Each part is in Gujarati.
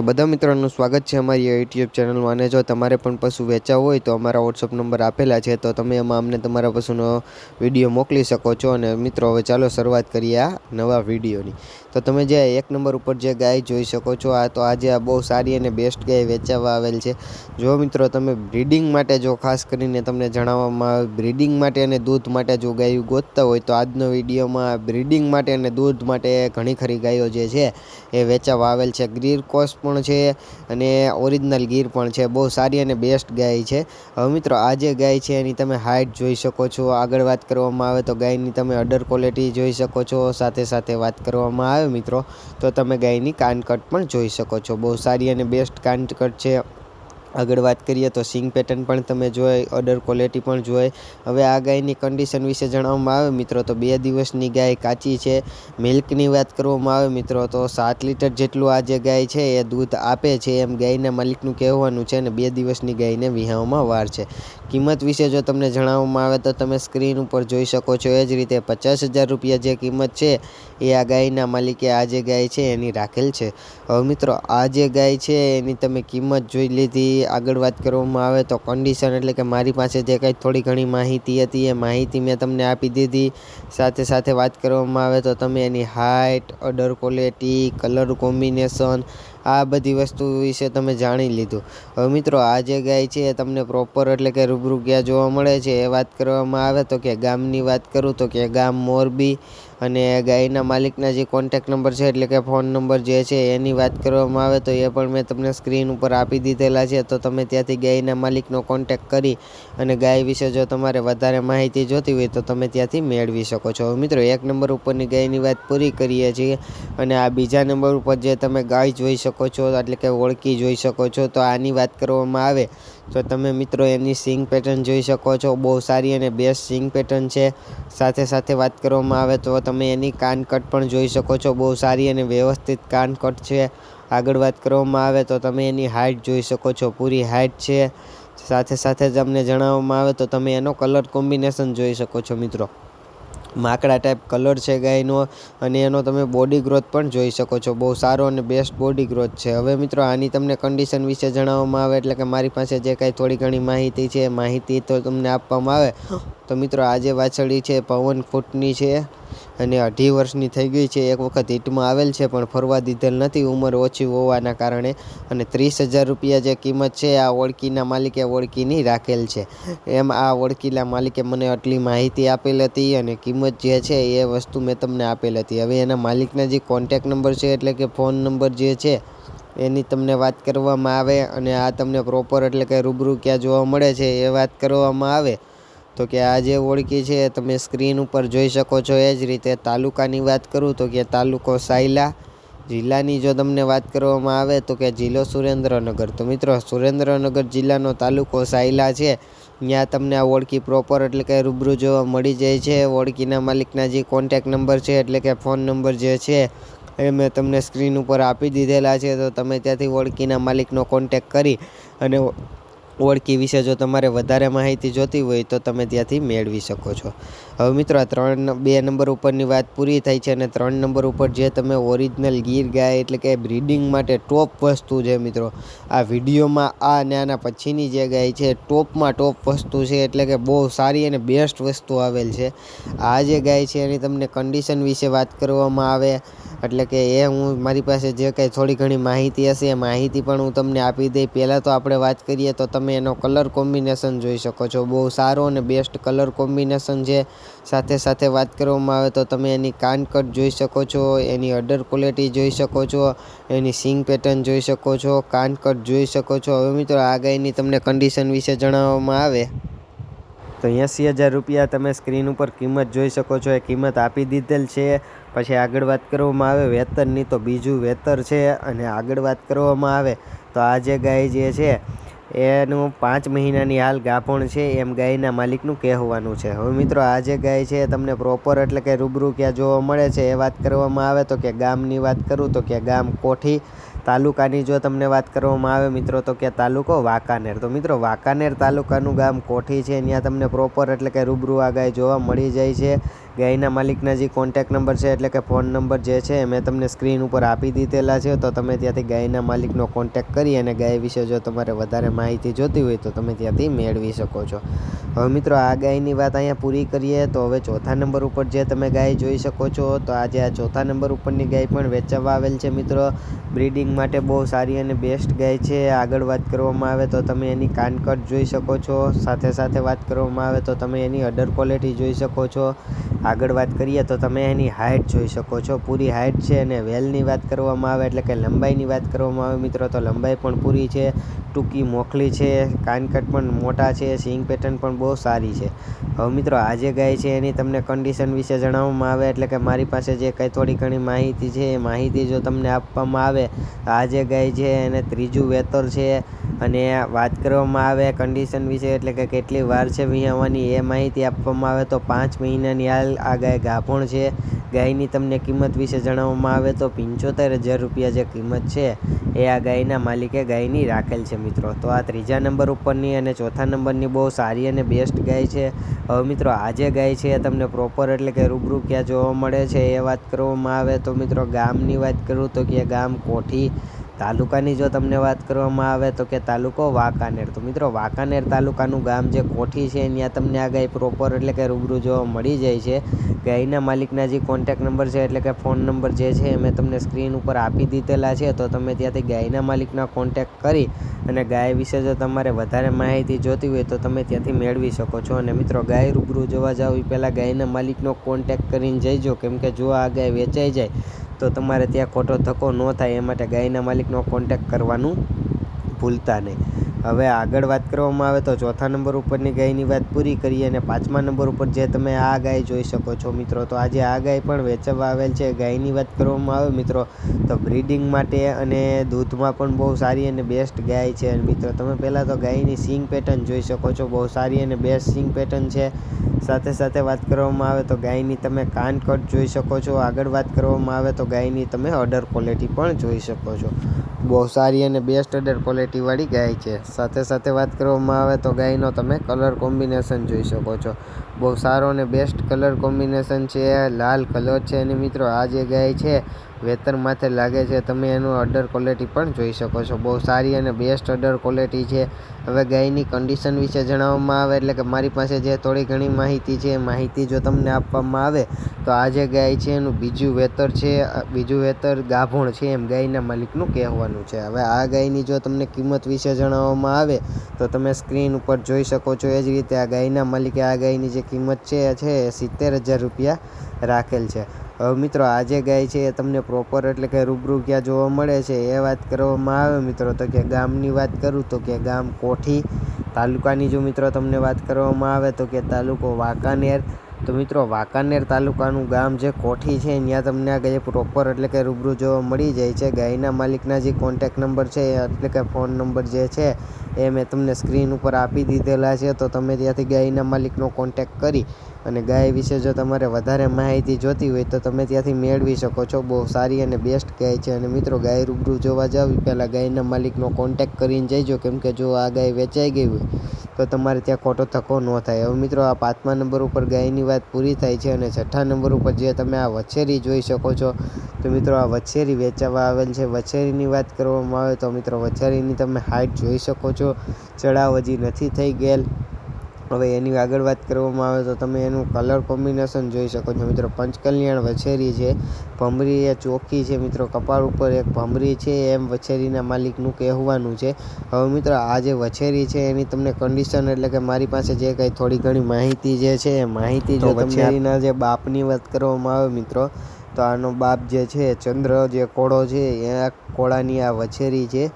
તો બધા મિત્રોનું સ્વાગત છે અમારી યુટ્યુબ ચેનલમાં. અને જો તમારે પણ પશુ વેચાવું હોય તો અમારા વોટ્સઅપ નંબર આપેલા છે, તો તમે એમાં અમને તમારા પશુનો વીડિયો મોકલી શકો છો. અને મિત્રો, હવે ચાલો શરૂઆત કરીએ આ નવા વિડીયોની. તો તમે જે એક નંબર ઉપર જે ગાય જોઈ શકો છો, આ તો આજે આ બહુ સારી અને બેસ્ટ ગાય વેચાવા આવેલ છે. જો મિત્રો તમે બ્રીડિંગ માટે જો ખાસ કરીને તમને જણાવવામાં આવે બ્રીડિંગ માટે અને દૂધ માટે જો ગાયું ગોતતા હોય, તો આજનો વિડીયોમાં બ્રીડિંગ માટે અને દૂધ માટે ઘણી ખરી ગાયો જે છે, એ વેચાવા આવેલ છે. ગીર કોસ પણ છે અને ઓરિજિનલ ગીર પણ છે, બહુ સારી અને બેસ્ટ ગાય છે. હવે મિત્રો, આ જે ગાય છે એની તમે હાઇટ જોઈ શકો છો. આગળ વાત કરવામાં આવે તો ગાયની તમે અડર ક્વોલિટી જોઈ શકો છો. સાથે સાથે વાત કરવામાં આવે મિત્રો, તો તમે ગાયની કાનકટ પણ જોઈ શકો છો. બહુ સારી અને બેસ્ટ કાનકટ છે. આગળ વાત કરીએ તો સિંગ પેટર્ન પણ તમે જોઈ ઓર્ડર ક્વોલિટી પણ જોઈ. હવે આ ગાયની કન્ડિશન વિશે જણાવવામાં આવે મિત્રો, તો બે દિવસની ગાય કાચી છે. મિલ્કની વાત કરવામાં આવે મિત્રો, તો સાત લીટર જેટલું આ જે ગાય છે એ દૂધ આપે છે. એમ ગાયના માલિકનું કહેવાનું છે અને બે દિવસની ગાયને વિહાવમાં વાર છે. કિંમત વિશે જો તમને જણાવવામાં આવે તો તમે સ્ક્રીન ઉપર જોઈ શકો છો. એ જ રીતે પચાસ હજાર રૂપિયા જે કિંમત છે, એ આ ગાયના માલિકે આ જે ગાય છે, એની રાખેલ છે. હવે મિત્રો, આ જે ગાય છે, એની તમે કિંમત જોઈ લીધી. આગળ વાત કરવામાં આવે તો કન્ડિશન એટલે કે મારી પાસે જે કંઈ થોડી ઘણી માહિતી હતી, એ માહિતી મેં તમને આપી દીધી. સાથે સાથે વાત કરવામાં આવે તો તમે એની height udder quality colour combination આ બધી વસ્તુ વિશે તમે જાણી લીધું. હવે મિત્રો, આ જે ગાય છે એ તમને પ્રોપર એટલે કે રૂબરૂ ક્યાં જોવા મળે છે એ વાત કરવામાં આવે. તો કે ગામની વાત કરું તો કે ગામ મોરબી અને ગાયના માલિકના જે કોન્ટેક નંબર છે, એટલે કે ફોન નંબર જે છે, એની વાત કરવામાં આવે તો એ પણ મેં તમને સ્ક્રીન ઉપર આપી દીધેલા છે. તો તમે ત્યાંથી ગાયના માલિકનો કોન્ટેક કરી અને ગાય વિશે જો તમારે વધારે માહિતી જોતી હોય તો તમે ત્યાંથી મેળવી શકો છો. મિત્રો, એક નંબર ઉપરની ગાયની વાત પૂરી કરીએ છીએ અને આ બીજા નંબર ઉપર જે તમે ગાય જોઈ શકો છો, એટલે કે ઓળખી જોઈ શકો છો, તો આની વાત કરવામાં આવે તો તમે મિત્રો એની સિંગ પેટર્ન જોઈ શકો છો. બહુ સારી અને બેસ્ટ સિંગ પેટર્ન છે. સાથે સાથે વાત કરવામાં આવે તો તમે એની કાનકટ પણ જોઈ શકો છો. બહુ સારી અને વ્યવસ્થિત કાનકટ છે. આગળ વાત કરવામાં આવે તો તમે એની હાઇટ જોઈ શકો છો. પૂરી હાઇટ છે. સાથે સાથે તમને જણાવવામાં આવે તો તમે એનો કલર કોમ્બિનેશન જોઈ શકો છો મિત્રો. માકડા ટાઈપ કલર છે ગાયનો અને એનો તમે બોડી ગ્રોથ પણ જોઈ શકો છો. બહુ સારો અને બેસ્ટ બોડી ગ્રોથ છે. હવે મિત્રો આની તમને કન્ડિશન વિશે જણાવવામાં આવે એટલે કે મારી પાસે જે કાંઈ થોડી ઘણી માહિતી છે, માહિતી તો તમને આપવામાં આવે. તો મિત્રો આજે વાછળી છે, પવન ફૂટની છે અને અઢી વર્ષની થઈ ગઈ છે. એક વખત હિટમાં આવેલ છે, પણ ફરવા દીધેલ નથી. ઉંમર ઓછી હોવાના કારણે અને ત્રીસ હજાર રૂપિયા જે કિંમત છે, આ ઓળખીના માલિકે ઓળખીની રાખેલ છે. એમ આ ઓળખીના માલિકે મને આટલી માહિતી આપેલ હતી અને કિંમત જે છે, એ વસ્તુ મેં તમને આપેલ હતી. હવે એના માલિકના જે કોન્ટેક નંબર છે, એટલે કે ફોન નંબર જે છે, એની તમને વાત કરવામાં આવે અને આ તમને પ્રોપર એટલે કે રૂબરૂ ક્યાં જોવા મળે છે, એ વાત કરવામાં આવે. તો કે આ જે ઓળખી છે, તમે સ્ક્રીન ઉપર જોઈ શકો છો એ જ રીતે તાલુકાની વાત કરું તો કે તાલુકો સાયલા જિલ્લાની જો તમને વાત કરવામાં આવે તો કે જિલ્લો સુરેન્દ્રનગર. તો મિત્રો, સુરેન્દ્રનગર જિલ્લાનો તાલુકો સાયલા છે. ત્યાં તમને આ ઓળખી પ્રોપર એટલે કે રૂબરૂ જોવા મળી જાય છે. ઓળખીના માલિકના જે કોન્ટેક નંબર છે એટલે કે ફોન નંબર જે છે એ મેં તમને સ્ક્રીન ઉપર આપી દીધેલા છે. તો તમે ત્યાંથી ઓળખીના માલિકનો કોન્ટેક કરી અને ઓળખી વિશે જો તમારે વધારે માહિતી જોતી હોય તો તમે ત્યાંથી મેળવી શકો છો. હવે મિત્રો, આ ત્રણ બે નંબર ઉપરની વાત પૂરી થાય છે અને ત્રણ નંબર ઉપર જે તમે ઓરિજિનલ ગીર ગાય એટલે કે બ્રીડિંગ માટે ટોપ વસ્તુ છે મિત્રો, આ વિડીયોમાં આ અને આના પછીની જે ગાય છે, ટોપમાં ટોપ વસ્તુ છે એટલે કે બહુ સારી અને બેસ્ટ વસ્તુ આવેલ છે. આ જે ગાય છે એની તમને કન્ડિશન વિશે વાત કરવામાં આવે એટલે કે એ હું મારી પાસે જે કંઈ થોડી ઘણી માહિતી હશે, એ માહિતી પણ હું તમને આપી દઈ. પહેલાં તો આપણે વાત કરીએ તો તમે એનો કલર કોમ્બિનેશન જોઈ શકો છો. બહુ સારો અને બેસ્ટ કલર કોમ્બિનેશન છે. સાથે સાથે વાત કરવામાં આવે તો તમે એની કાનકટ જોઈ શકો છો, એની અડર ક્વોલિટી જોઈ શકો છો, એની સિંગ પેટર્ન જોઈ શકો છો કાનકટ જોઈ શકો છો. હવે મિત્રો આ ગાયની તમને કન્ડિશન વિશે જણાવવામાં આવે. તો એંસી હજાર રૂપિયા તમે સ્ક્રીન ઉપર કિંમત જોઈ શકો છો. એ કિંમત આપી દીધેલ છે. પછી આગળ વાત કરવામાં આવે વેતરની તો બીજું વેતર છે અને આગળ વાત કરવામાં આવે તો આ જે ગાય જે છે, એનું પાંચ મહિનાની હાલ ગાભણ છે, એમ ગાયના માલિકનું કહેવાનું છે. હવે મિત્રો, આ જે ગાય છે તમને પ્રોપર એટલે કે રૂબરૂ ક્યાં જોવા મળે છે એ વાત કરવામાં આવે તો કે ગામની વાત કરું તો કે ગામ કોઠી તાલુકાની જો તમને વાત કરવામાં આવે મિત્રો, તો કે તાલુકો વાંકાનેર. તો મિત્રો, વાંકાનેર તાલુકાનું ગામ કોઠી છે. ત્યાં તમને પ્રોપર એટલે કે રૂબરૂ આ ગાય જોવા મળી જાય છે. ગાયના માલિકના જે કોન્ટેક નંબર છે, એટલે કે ફોન નંબર જે છે મેં તમને સ્ક્રીન ઉપર આપી દીધેલા છે. તો તમે ત્યાંથી ગાયના માલિકનો કોન્ટેક કરી અને ગાય વિશે જો તમારે વધારે માહિતી જોતી હોય, તો તમે ત્યાંથી મેળવી શકો છો. હવે મિત્રો, આ ગાયની વાત અહીંયા પૂરી કરીએ, તો હવે ચોથા નંબર ઉપર જે તમે ગાય જોઈ શકો છો, તો આજે આ ચોથા નંબર ઉપરની ગાય પણ વેચવા આવેલ છે મિત્રો. બ્રીડિંગ માટે બહુ સારી અને બેસ્ટ ગાય છે. આગળ વાત કરવામાં આવે તો તમે એની કાનકટ જોઈ શકો છો. સાથે સાથે વાત કરવામાં આવે તો તમે એની અડર ક્વોલિટી જોઈ શકો છો. આગળ વાત કરીએ તો તમે એની હાઇટ જોઈ શકો છો. પૂરી હાઇટ છે અને વેલની વાત કરવામાં આવે એટલે કે લંબાઈની વાત કરવામાં આવે મિત્રો, તો લંબાઈ પણ પૂરી છે. ટૂંકી મોખલી છે. કાનકટ પણ મોટા છે. સિંગ પેટર્ન પણ બહુ સારી છે. હવે મિત્રો આજે ગાય છે એની તમને કન્ડિશન વિશે જણાવવામાં આવે એટલે કે મારી પાસે જે કંઈ થોડી ઘણી માહિતી છે, એ માહિતી જો તમને આપવામાં આવે આ જે ગાય છે એને ત્રીજું વેતર છે. અને વાત કરવામાં આવે કન્ડિશન વિશે, એટલે કે કેટલી વાર છે વિહાવાની એ માહિતી આપવામાં આવે તો પાંચ મહિનાની હાલ આ ગાય ગાભણ છે. ગાયની તમને કિંમત વિશે જણાવવામાં આવે તો પંચોતેર હજાર રૂપિયા જે કિંમત છે એ આ ગાયના માલિકે ગાયની રાખેલ છે મિત્રો. તો આ ત્રીજા નંબર ઉપરની અને ચોથા નંબરની બહુ સારી અને બેસ્ટ ગાય છે. હવે મિત્રો આજે ગાય છે એ તમને પ્રોપર એટલે કે રૂબરૂ ક્યાં જોવા મળે છે એ વાત કરવામાં આવે તો મિત્રો ગામની વાત કરું તો કે ગામ કોઠી તાલુકાની જો તમને વાત કરવામાં આવે તો કે તાલુકો વાંકાનેર. તો મિત્રો વાંકાનેર તાલુકાનું ગામ જે કોઠી છે, ત્યાં તમને આ ગાય પ્રોપર એટલે કે રૂબરૂ જોવા મળી જાય છે. ગાયના માલિકના જે કોન્ટેક નંબર છે એટલે કે ફોન નંબર જે છે મેં તમને સ્ક્રીન ઉપર આપી દીધેલા છે. તો તમે ત્યાંથી ગાયના માલિકના કોન્ટેક કરી અને ગાય વિશે જો તમારે વધારે માહિતી જોતી હોય તો તમે ત્યાંથી મેળવી શકો છો. અને મિત્રો ગાય રૂબરૂ જોવા જાવ એ પહેલાં ગાયના માલિકનો કોન્ટેક કરીને જઈજો. કેમ કે જો આ ગાય વેચાઈ જાય તો તમારે ત્યાં ખોટો ધક્કો ન થાય, એ માટે ગાયના માલિકનો કોન્ટેક કરવાનું ભૂલતા નહીં. હવે આગળ વાત કરવામાં આવે તો ચોથા નંબર ઉપરની ગાયની વાત પૂરી કરીએ અને પાંચમા નંબર ઉપર જે તમે આ ગાય જોઈ શકો છો મિત્રો, તો આજે આ ગાય પણ વેચવા આવેલ છે. ગાયની વાત કરવામાં આવે મિત્રો, તો બ્રીડિંગ માટે અને દૂધમાં પણ બહુ સારી અને બેસ્ટ ગાય છે. મિત્રો, તમે પહેલાં તો ગાયની સિંગ પેટર્ન જોઈ શકો છો, બહુ સારી અને બેસ્ટ સિંગ પેટર્ન છે. સાથે સાથે વાત કરવામાં આવે તો ગાયની તમે કાન કટ જોઈ શકો છો. આગળ વાત કરવામાં આવે તો ગાયની તમે ઓર્ડર ક્વોલિટી પણ જોઈ શકો છો. બહુ સારી અને બેસ્ટ અડર ક્વોલિટીવાળી ગાય છે. સાથે સાથે વાત કરવામાં આવે તો ગાયનો તમે કલર કોમ્બિનેશન જોઈ શકો છો. બહુ સારો અને બેસ્ટ કલર કોમ્બિનેશન છે. લાલ કલર છે અને મિત્રો આ જે ગાય છે વેતર માથે લાગે છે, તમે એનું અડર ક્વોલિટી પણ જોઈ શકો છો. બહુ સારી અને બેસ્ટ અડર ક્વોલિટી છે. હવે ગાયની કન્ડિશન વિશે જણાવવામાં આવે, એટલે કે મારી પાસે જે થોડી ઘણી માહિતી છે, એ માહિતી જો તમને આપવામાં આવે, તો આ જે ગાય છે, એનું બીજું વેતર છે બીજું વેતર ગાભણ છે, એમ ગાયના માલિકનું કહેવાનું છે. હવે આ ગાયની જો તમને કિંમત વિશે જણાવવામાં આવે, તો તમે સ્ક્રીન ઉપર જોઈ શકો છો, એ જ રીતે આ ગાયના માલિકે આ ગાયની જે કિંમત છે છે એ સિત્તેર હજાર રૂપિયા રાખેલ છે. મિત્રો, આજે ગાય છે એ તમને પ્રોપર એટલે કે રૂબરૂ ક્યાં જોવા મળે છે એ વાત કરવામાં આવે મિત્રો. તો કે ગામની વાત કરું તો કે ગામ કોઠી તાલુકાની જો મિત્રો તમને વાત કરવામાં આવે તો કે તાલુકો વાંકાનેર. તો મિત્રો, વાંકાનેર તાલુકાનું ગામ જે કોઠી છે ત્યાં તમને આ ગાય પ્રોપર એટલે કે રૂબરૂ જોવા મળી જાય છે. ગાયના માલિકના જે કોન્ટેક નંબર છે, એટલે કે ફોન નંબર જે છે, એ મેં તમને સ્ક્રીન ઉપર આપી દીધેલા છે. તો તમે ત્યાંથી ગાયના માલિકનો કોન્ટેક કરી અને ગાય વિશે જો તમારે વધારે માહિતી જોતી હોય તો તમે ત્યાંથી મેળવી શકો છો. બહુ સારી અને બેસ્ટ ગાય છે. અને મિત્રો, ગાય રૂબરૂ જોવા જાવ પહેલાં ગાયના માલિકનો કોન્ટેક કરીને જઈજો. કેમ કે જો આ ગાય વેચાઈ ગઈ હોય, તો તમારે ત્યાં ખોટો ધક્કો ન થાય. હવે મિત્રો, આ પાંચમા નંબર ઉપર ગાયની વાત પૂરી થાય છે અને છઠ્ઠા નંબર ઉપર જે તમે આ વછેરી જોઈ શકો છો, તો મિત્રો, આ વછેરી વેચાવા આવેલ છે. વછેરીની વાત કરવામાં આવે તો મિત્રો, વછેરીની તમે હાઇટ જોઈ શકો છો. ચડાવ હજી નથી થઈ ગયેલ. હવે એની આગળ વાત કરવામાં આવે તો તમે એનું કલર કોમ્બિનેશન જોઈ શકો છો. મિત્રો પંચકલ્યાણ વછેરી છે ભમરી એ ચોખ્ખી છે. મિત્રો કપાળ ઉપર એક ભમરી છે એમ વછેરીના માલિકનું કહેવાનું છે. હવે મિત્રો આ જે વછેરી છે એની તમને કન્ડિશન એટલે કે મારી પાસે જે કંઈ થોડી ઘણી માહિતી જે છે એ માહિતી જો વછેરીના જે બાપની વાત કરવામાં આવે મિત્રો તો આનો બાપ જે છે ચંદ્ર જે કોળો છે એ કોળાની આ વછેરી છે.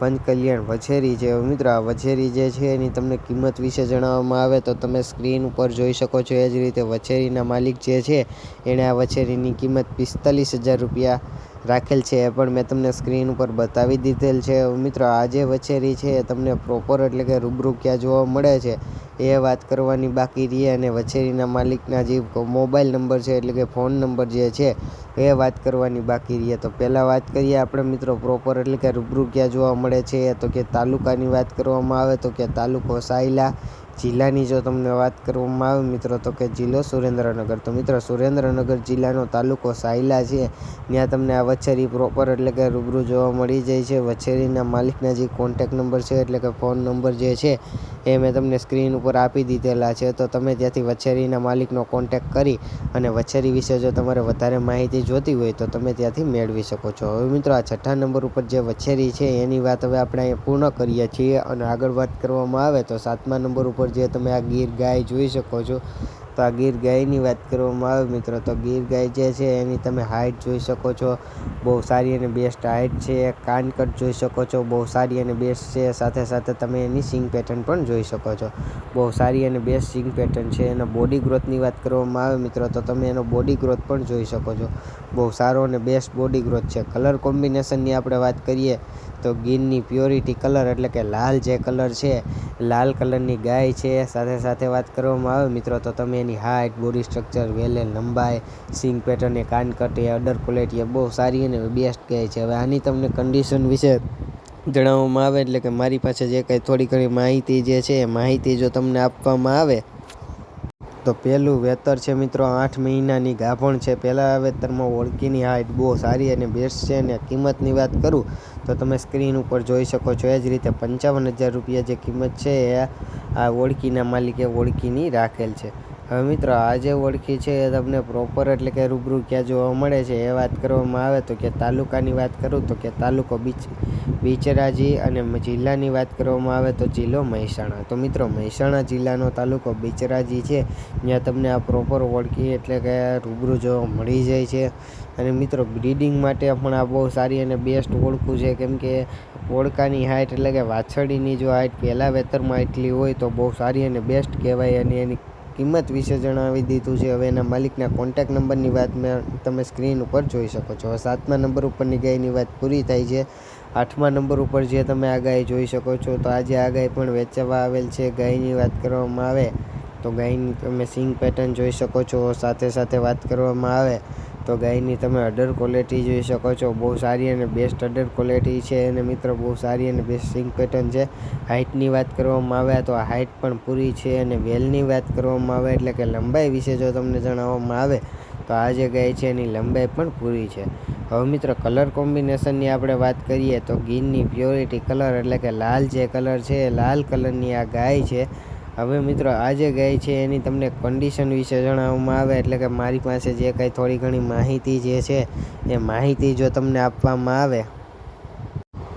પંચકલ્યાણ વછેરી છે. મિત્રો વછેરી જે છે એની તમને કિંમત વિશે જણાવવામાં આવે તો તમે સ્ક્રીન ઉપર જોઈ શકો છો. એ જ રીતે વછેરીના માલિક જે છે એણે આ વછેરીની કિંમત પિસ્તાલીસ હજાર રૂપિયા રાખેલ છે, એ પણ મેં તમને સ્ક્રીન ઉપર બતાવી દીધેલ છે. મિત્રો, આ જે વછેરી છે, એ તમને પ્રોપર એટલે કે રૂબરૂ ક્યાં જોવા મળે છે, એ વાત કરવાની બાકી રહી અને વછેરીના માલિકના જે મોબાઈલ નંબર છે, એટલે કે ફોન નંબર જે છે, એ વાત કરવાની બાકી રહી. તો પહેલાં વાત કરીએ આપણે, મિત્રો પ્રોપર એટલે કે રૂબરૂ ક્યાં જોવા મળે છે, તો કે તાલુકાની વાત કરવામાં આવે, તો કે તાલુકો સાયલા જિલ્લાની જો તમને વાત કરવામાં આવે મિત્રો, તો કે જિલ્લો સુરેન્દ્રનગર. તો મિત્રો, સુરેન્દ્રનગર જિલ્લાનો તાલુકો સાયલા છે. ત્યાં તમને આ વછેરી પ્રોપર એટલે કે રૂબરૂ જોવા મળી જાય છે. વછેરીના માલિકના જે કોન્ટેક નંબર છે, એટલે કે ફોન નંબર જે છે એ મેં તમને સ્ક્રીન ઉપર આપી દીધેલા છે. તો તમે ત્યાંથી વછેરીના માલિકનો કોન્ટેક કરી અને વછેરી વિશે જો તમારે વધારે માહિતી જોતી હોય તો તમે ત્યાંથી મેળવી શકો છો. હવે મિત્રો આ છઠ્ઠા નંબર ઉપર જે વછેરી છે એની વાત હવે આપણે અહીંયા પૂર્ણ કરીએ છીએ અને આગળ વાત કરવામાં આવે તો સાતમા નંબર ઉપર જે તમે આ ગીર ગાય જોઈ શકો છો તો આ ગીર ગાયની વાત કરવામાં આવે મિત્રો, તો ગીર ગાય જે છે એની તમે હાઇટ જોઈ શકો છો. બહુ સારી અને બેસ્ટ હાઇટ છે. કાનકટ જોઈ શકો છો. બહુ સારી અને બેસ્ટ છે. સાથે સાથે તમે એની સિંગ પેટર્ન પણ જોઈ શકો છો. બહુ સારી અને બેસ્ટ સિંગ પેટર્ન છે. એના બોડી ગ્રોથની વાત કરવામાં આવે મિત્રો, તો તમે એનો બોડી ગ્રોથ પણ જોઈ શકો છો. બહુ સારો અને બેસ્ટ બોડી ગ્રોથ છે. કલર કોમ્બિનેશનની આપણે વાત કરીએ, તો ગીરની પ્યોરિટી કલર એટલે કે લાલ જે કલર છે, લાલ કલરની ગાય છે. સાથે સાથે વાત કરવામાં આવે મિત્રો, તો તમે એની હાઇટ બોડી સ્ટ્રક્ચર વેલે લંબાઈ સિંગ પેટર્ન એ કાનકટ એ અડર ક્વોલિટી એ બહુ સારી અને બેસ્ટ કહે છે. હવે આની તમને કન્ડિશન વિશે જણાવવામાં આવે એટલે કે મારી પાસે જે કંઈ થોડી ઘણી માહિતી જે છે, એ માહિતી જો તમને આપવામાં આવે, તો પહેલું વેતર છે મિત્રો આઠ મહિનાની, ગાભણ છે. પહેલાં વેતરમાં ઓળખીની હાઇટ બહુ સારી અને બેસ્ટ છે અને કિંમતની વાત કરું, તો તમે સ્ક્રીન ઉપર જોઈ શકો છો. એ જ રીતે પંચાવન હજાર રૂપિયા જે કિંમત છે, એ આ ઓળખીના માલિકે ઓળખીની રાખેલ છે. હવે મિત્રો, આ જે ઓળખી છે એ તમને પ્રોપર એટલે કે રૂબરૂ ક્યાં જોવા મળે છે એ વાત કરવામાં આવે તો કે તાલુકાની વાત કરું તો કે તાલુકો બીચ, બીચરાજી અને જિલ્લાની વાત કરવામાં આવે તો જિલ્લો મહેસાણા. તો મિત્રો, મહેસાણા જિલ્લાનો તાલુકો બીચરાજી છે. ત્યાં તમને આ પ્રોપર ઓળખી એટલે કે રૂબરૂ જોવા મળી જાય છે. અને મિત્રો, બ્રીડિંગ માટે પણ આ બહુ સારી અને બેસ્ટ ઓળખું છે. કેમ કે ઓળખાની હાઇટ એટલે કે વાછડીની જો હાઇટ પહેલાં વેતરમાં એટલી હોય તો બહુ સારી અને બેસ્ટ કહેવાય અને એની કિંમત વિશે જણાવી દીધું છે. હવે એના માલિકના કોન્ટેક નંબરની વાત મેં, તમે સ્ક્રીન ઉપર જોઈ શકો છો. સાતમા નંબર ઉપરની ગાયની વાત પૂરી થાય છે. આઠમા નંબર ઉપર જે તમે આ ગાય જોઈ શકો છો, તો આજે આ ગાય પણ વેચવા આવેલ છે. ગાયની વાત કરવામાં આવે, તો ગાયની તમે સિંગ પેટર્ન જોઈ શકો છો. સાથે સાથે વાત કરવામાં આવે તો ગાયની તમે અડર ક્વોલિટી જોઈ શકો છો. બહુ સારી અને બેસ્ટ અડર ક્વોલિટી છે અને મિત્રો, બહુ સારી અને બેસ્ટ સિંગ પેટર્ન છે. હાઇટની વાત કરવામાં આવે તો હાઇટ પણ પૂરી છે અને વેલની વાત કરવામાં આવે એટલે કે લંબાઈ વિશે જો તમને જણાવવામાં આવે તો આ જે ગાય છે એની લંબાઈ પણ પૂરી છે. હવે મિત્રો કલર કોમ્બિનેશનની આપણે વાત કરીએ તો ગીનની પ્યોરિટી કલર એટલે કે લાલ જે કલર છે એ લાલ કલરની આ ગાય છે. હવે મિત્રો આ જે ગાય છે એની તમને કન્ડિશન વિશે જણાવવામાં આવે, એટલે કે મારી પાસે જે કંઈ થોડી ઘણી માહિતી જે છે, એ માહિતી જો તમને આપવામાં આવે.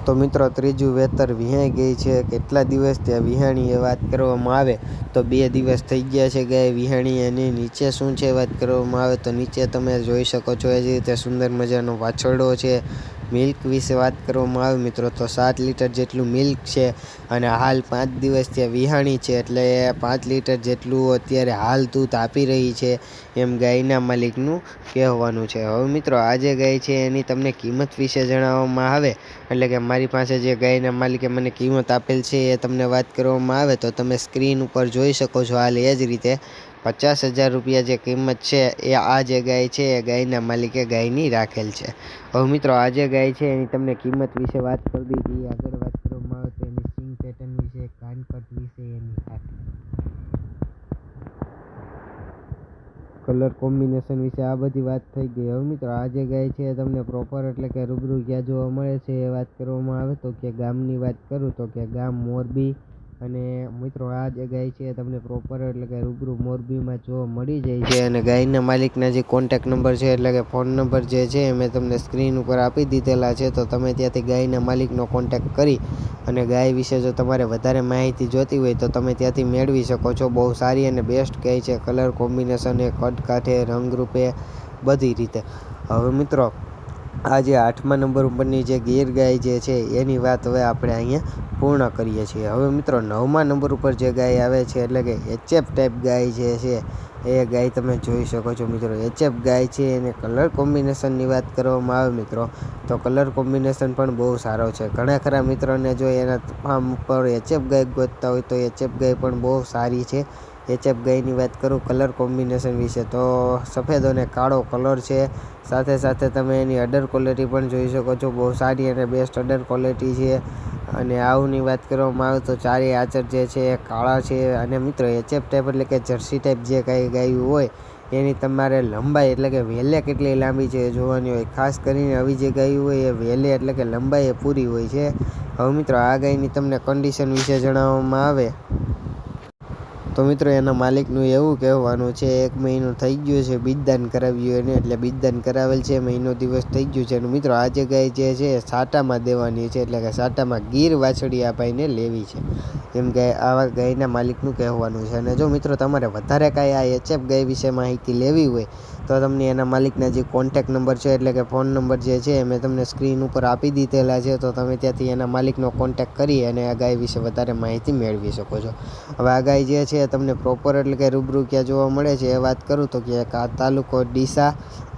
તો મિત્રો, ત્રીજું વેતર વિહાઈ ગઈ છે. કેટલા દિવસ ત્યાં વિહાણી એ વાત કરવામાં આવે? તો બે દિવસ થઈ ગયા છે ગાય વિહાણી, એની નીચે શું છે વાત કરવામાં આવે? તો નીચે તમે જોઈ શકો છો, એ જ રીતે સુંદર મજાનો વાછરડો છે. મિલ્ક વિશે વાત કરવામાં આવે મિત્રો, તો સાત લીટર જેટલું મિલ્ક છે અને હાલ પાંચ દિવસ ત્યાં વિહાણી છે, એટલે પાંચ લીટર જેટલું અત્યારે હાલ દૂધ આપી રહી છે એમ ગાયના માલિકનું કહેવાનું છે. હવે મિત્રો આ જે ગાય છે એની તમને કિંમત વિશે જણાવવામાં આવે, એટલે કે મારી પાસે જે ગાયના માલિકે મને કિંમત આપેલ છે એ તમને વાત કરવામાં આવે, તો તમે સ્ક્રીન ઉપર જોઈ શકો છો, હાલ એ જ રીતે પચાસ હજાર રૂપિયા જે કિંમત છે એ આ જે ગાય છે એ ગાયના માલિકે ગાયની રાખેલ છે. હવે મિત્રો આ જે ગાય છે એની તમને કિંમત વિશે વાત કરી દીધી. આગળ વાત કરવામાં આવે તો એની સિંગ પેટર્ન વિશે કાનકટ વિશે, એની કલર કોમ્બિનેશન વિશે આ બધી વાત થઈ ગઈ. હવે મિત્રો આ જે ગાય છે તમને પ્રોપર એટલે કે રૂબરૂ ક્યાં જોવા મળે છે એ વાત કરવામાં આવે. તો કે ગામની વાત કરું તો કે ગામ મોરબી અને મિત્રો, આ જે ગાય છે તમને પ્રોપર એટલે કે રૂબરૂ મોરબીમાં જોવા મળી જાય છે અને ગાયના માલિકના જે કોન્ટેક નંબર છે એટલે કે ફોન નંબર જે છે મેં તમને સ્ક્રીન ઉપર આપી દીધેલા છે. તો તમે ત્યાંથી ગાયના માલિકનો કોન્ટેક કરી અને ગાય વિશે જો તમારે વધારે માહિતી જોતી હોય તો તમે ત્યાંથી મેળવી શકો છો. બહુ સારી અને બેસ્ટ ગાય છે. કલર કોમ્બિનેશન એ કદકાઠે, રંગરૂપે બધી રીતે. હવે મિત્રો આ જે આઠમા નંબર ઉપરની જે ગીર ગાય જે છે, એની વાત હવે આપણે અહીંયા પૂર્ણ કરીએ છીએ. હવે મિત્રો, નવમા નંબર ઉપર જે ગાય આવે છે, એટલે કે એચએફ ટાઈપ ગાય જે છે, એ ગાય તમે જોઈ શકો છો મિત્રો. એચએફ ગાય છે, એને કલર કોમ્બિનેશનની વાત કરવામાં આવે મિત્રો, તો કલર કોમ્બિનેશન પણ બહુ સારો છે. ઘણા ખરા મિત્રોને જો એના ફાર્મ ઉપર એચએફ ગાય ગોતતા હોય, તો એચએફ ગાય પણ બહુ સારી છે. એચએફ ગાયની વાત કરું, કલર કોમ્બિનેશન વિશે. તો સફેદ અને કાળો કલર છે. સાથે સાથે તમે એની અડર ક્વોલિટી પણ જોઈ શકો છો. બહુ સારી અને બેસ્ટ અડર ક્વોલિટી છે. અને આવની વાત કરવામાં આવે તો ચારેય આચર જે છે એ કાળા છે. અને મિત્રો, એચએફ ટાઈપ એટલે કે જર્સી ટાઈપ જે કાંઈ ગાયું હોય, એની તમારે લંબાઈ એટલે કે વેલે કેટલી લાંબી છે એ જોવાની હોય. ખાસ કરીને આવી જે ગાયું હોય એ વેલે એટલે કે લંબાઈ એ પૂરી હોય છે. હવે મિત્રો, આ ગાયની તમને કન્ડિશન વિશે જણાવવામાં આવે. તો મિત્રો, એના માલિકનું એવું કહેવાનું છે, એક મહિનો થઈ ગયો છે બીજદાન કરાવ્યું એને, એટલે બીજદાન કરાવેલ છે, મહિનો દિવસ થઈ ગયું છે. અને મિત્રો, આ જગ્યાએ ગાય જે છે એ સાટામાં દેવાની છે, એટલે કે સાટામાં ગીર વાછડી આ ભાઈને લેવી છે. એમ કે આવા ગાયના માલિકનું કહેવાનું છે. અને જો મિત્રો, તમારે વધારે કાંઈ આ એચએફ ગાય વિશે માહિતી લેવી હોય તો તમને એના માલિકના જે કોન્ટેક નંબર છે, એટલે કે ફોન નંબર જે છે મેં તમને સ્ક્રીન ઉપર આપી દીધેલા છે. તો તમે ત્યાંથી એના માલિકનો કોન્ટેક કરી અને આ ગાય વિશે વધારે માહિતી મેળવી શકો છો. હવે આ ગાય જે છે તમને પ્રોપર એટલે કે રૂબરૂ ક્યાં જોવા મળે છે, એ વાત કરું તો કે આ તાલુકો ડીસા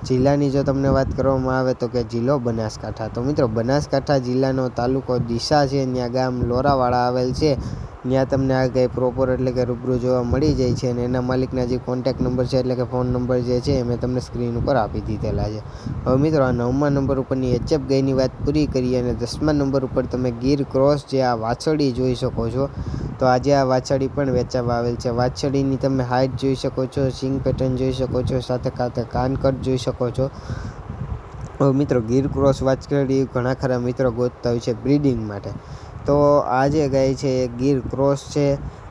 જિલ્લાની જો તમને વાત કરવામાં આવે તો કે જિલ્લો બનાસકાંઠા. તો મિત્રો, બનાસકાંઠા જિલ્લાનો તાલુકો ડીસા છે, ત્યાં ગામ લોરાવાળા આવેલ છે. ત્યાં તમને આ ગાય પ્રોપર એટલે કે રૂબરૂ જોવા મળી જાય છે અને એના માલિકના જે કોન્ટેક નંબર છે એટલે કે ફોન નંબર જે છે એ મેં તમને સ્ક્રીન ઉપર આપી દીધેલા છે. હવે મિત્રો આ નવમા નંબર ઉપરની એચએફ ગાયની વાત પૂરી કરીએ અને દસમા નંબર ઉપર તમે ગીર ક્રોસ જે આ વાછડી જોઈ શકો છો, તો આજે આ વાછડી પણ વેચાવા આવેલ છે. વાછડીની તમે હાઇટ જોઈ શકો છો, સિંગ પેટર્ન જોઈ શકો છો, સાથે સાથે કાનકટ જોઈ શકો છો. મિત્રો ગીર ક્રોસ વાછડી ઘણા ખરા મિત્રો ગોતતા હોય છે બ્રીડિંગ માટે. તો આ જે ગાય છે એ ગીર ક્રોસ છે.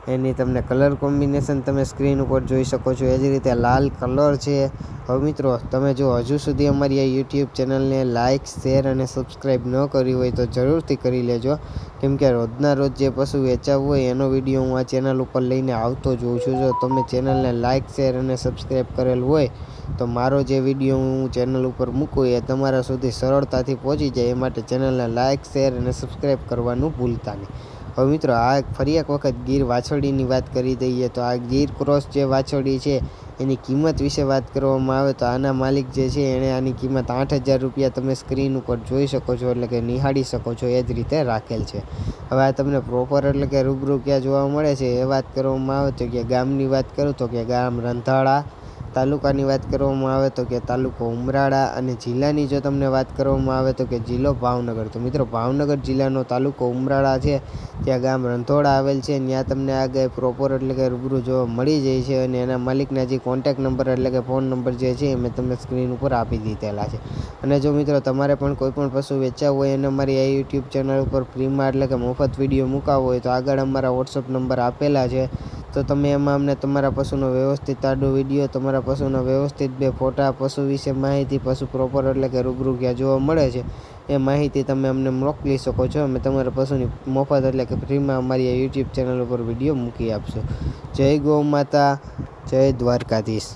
એની તમને કલર કોમ્બિનેશન તમે સ્ક્રીન ઉપર જોઈ શકો છો. એ જ રીતે લાલ કલર છે. હવે મિત્રો, તમે જો હજુ સુધી અમારી આ યુટ્યુબ ચેનલને લાઇક શેર અને સબસ્ક્રાઈબ ન કરી હોય તો જરૂરથી કરી લેજો. કેમ કે રોજના રોજ જે પશુ વેચાવવું હોય એનો વીડિયો હું આ ચેનલ ઉપર લઈને આવતો જોઉં છું. જો તમે ચેનલને લાઇક શેર અને સબસ્ક્રાઈબ કરેલ હોય તો મારો જે વીડિયો હું ચેનલ ઉપર મૂકું એ તમારા સુધી સરળતાથી પહોંચી જાય. એ માટે ચેનલને લાઇક શેર અને સબસ્ક્રાઈબ કરવાનું ભૂલતા નહીં. હવે મિત્રો આ ફરી એક વખત ગીર વાછરડીની વાત કરી દઈએ તો આ ગીર ક્રોસ જે વાછડી છે, એની કિંમત વિશે વાત કરવામાં આવે તો આના માલિક જે છે, એણે આની કિંમત આઠ હજાર રૂપિયા તમે સ્ક્રીન ઉપર જોઈ શકો છો એટલે કે નિહાળી શકો છો, એ જ રીતે રાખેલ છે. હવે આ તમને પ્રોપર એટલે કે રૂબરૂ ક્યાં જોવા મળે છે, એ વાત કરવામાં આવે તો કે ગામની વાત કરું તો કે ગામ રંધાળા તાલુકાની વાત કરવામાં આવે તો કે તાલુકો ઉમરાળા અને જિલ્લાની જો તમને વાત કરવામાં આવે તો કે જિલ્લો ભાવનગર. તો મિત્રો, ભાવનગર જિલ્લાનો તાલુકો ઉમરાળા છે. ત્યાં ગામ રંથોડા આવેલ છે ત્યાં તમને આગળ પ્રોપર એટલે કે રૂબરૂ જોવા મળી જાય છે અને એના માલિકના જે કોન્ટેક નંબર એટલે કે ફોન નંબર જે છે એ મેં તમને સ્ક્રીન ઉપર આપી દીધેલા છે. અને જો મિત્રો, તમારે પણ કોઈ પણ પશુ વેચાવવું હોય અને અમારી આ યુટ્યુબ ચેનલ ઉપર ફ્રીમાં એટલે કે મફત વીડિયો મૂકાવવો હોય તો આગળ અમારા વોટ્સઅપ નંબર આપેલા છે. તો તમે એમાં અમને તમારા પશુનો વ્યવસ્થિત આડો વીડિયો, તમારા પશુના વ્યવસ્થિત બે ફોટા, પશુ વિશે માહિતી, પશુ પ્રોપર એટલે કે રૂબરૂ ક્યાં જોવા મળે છે, એ માહિતી તમે અમને મોકલી શકો છો. અમે તમારા પશુની મફત એટલે કે ફ્રીમાં અમારી આ યુટ્યુબ ચેનલ ઉપર વીડિયો મૂકી આપશો. જય ગૌ માતા, જય દ્વારકાધીશ.